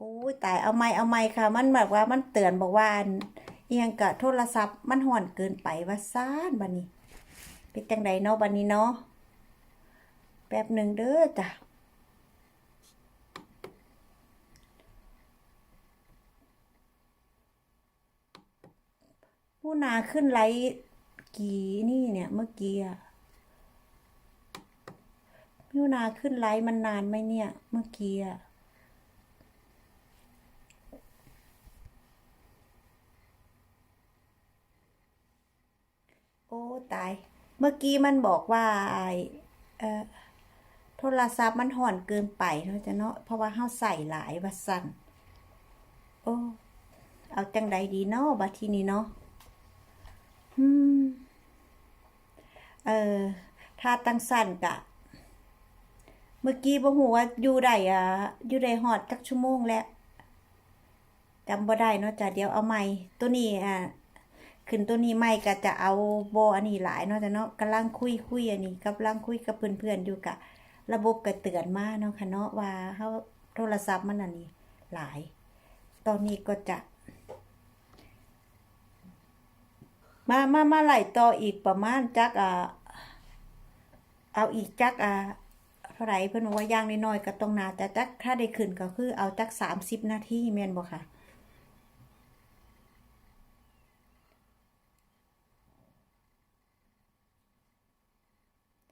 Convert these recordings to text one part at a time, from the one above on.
โอ้ยตายเอาไม่เอาไม่ค่ะ มันแบบว่ามันเตือนบอกว่าเอียงกับโทรศัพท์มันห่อนเกินไปว่าซ่านบัดนี้เป็นจังใดเนาะบัดนี้เนาะแป๊บหนึ่งเด้อจ้ะผู้นาขึ้นไลฟ์กี่นี่เนี่ยเมื่อกี้อะผู้นาขึ้นไลฟ์มันนานไหมเนี่ย เมื่อกี้อะ โอ้ตาย เมื่อกี้มันบอกว่าเอ่อโทรศัพท์มันห่อนเกินไปเนาะจ้ะเนาะเพราะว่าเฮาใส่หลายว่าสั่นโอ้เอาจังใดดีเนาะบัดทีนี้เนาะอืมเออถ้าตั้งสั้นกะ เมื่อกี้บ่ฮู้ว่าอยู่ได้อะอยู่ได้ฮอดจักชั่วโมงแล้วจำบ่ได้เนาะจ้ะเดี๋ยวเอาใหม่ตัวนี้อะ ขึ้นตัวนี้ไม่ก็จะเอาโบอันนี้หลายเนาะแต่เนาะกำลังคุยคุยอันนี้กำลังคุยกับเพื่อนๆอยู่กะระบบก็เตือนมาเนาะค่ะเนาะว่าเฮาโทรศัพท์มันอันนี้หลาย ตอนนี้ก็จะ มามามาไหลต่ออีกประมาณจักอ่าเอาอีกจักอ่าเท่าไรเพิ่อกว่าย่างน้อยๆก็ต้องนาแต่จักถ้าได้ขึ้นก็คือเอาจักสามสิบนาทีแม่นบ่ค่ะ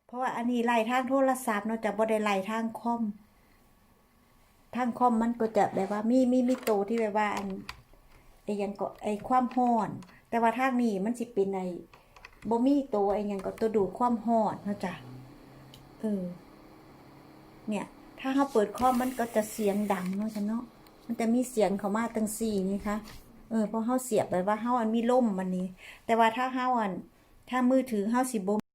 เพราะว่าอันนี้ไล่ทางโทรศัพท์เนาะจะบ่ได้ไล่ทางคอมทางคอมมันก็จะแบบว่ามีมีมีโตวที่แบบว่าอันไอ้ยังก็ไอ้ความร้อน แต่ว่าทางนี้มันสิเป็นไอ้บ่มีโตวไอ้ยังก็ตัวดูความร้อนเนาะจ้ะเออเนี่ย ถ้าเราเปิดคอมมันก็จะเสียงดังเนาะจ้ะเนาะมันจะมีเสียงเข้ามาตั้งสี่นี่คะเออเพราะเฮาเสียบไปว่าเฮาอันมีล่มมันนี้ แต่ว่าถ้าเฮาอัน ถ้ามือถือเฮาสิบ่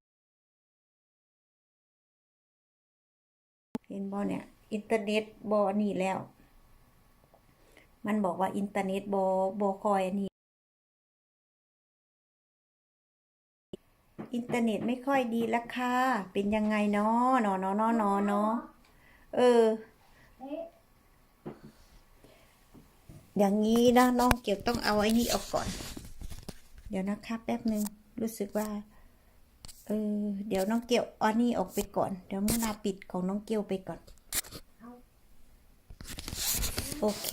บ่เนี่ย อินเทอร์เน็ตบ่อันนี่แล้ว มันบอกว่าอินเทอร์เน็ตบ่บ่คอยอันนี้อินเทอร์เน็ตไม่ค่อยดีล้วค่ะ เป็นยังไงเนาะเนาะเนาะเนาะเนาะเนาะเออ อย่างนี้นะน้องเกี่ยวต้องเอาไอ้นี่ออกก่อน เดี๋ยวนะคะแป๊บหนึ่งรู้สึกว่า เออ เดี๋ยวน้องเกียวอันนี้ออกไปก่อน เดี๋ยวมื่อนาปิดของน้องเกียวไปก่อน โอเค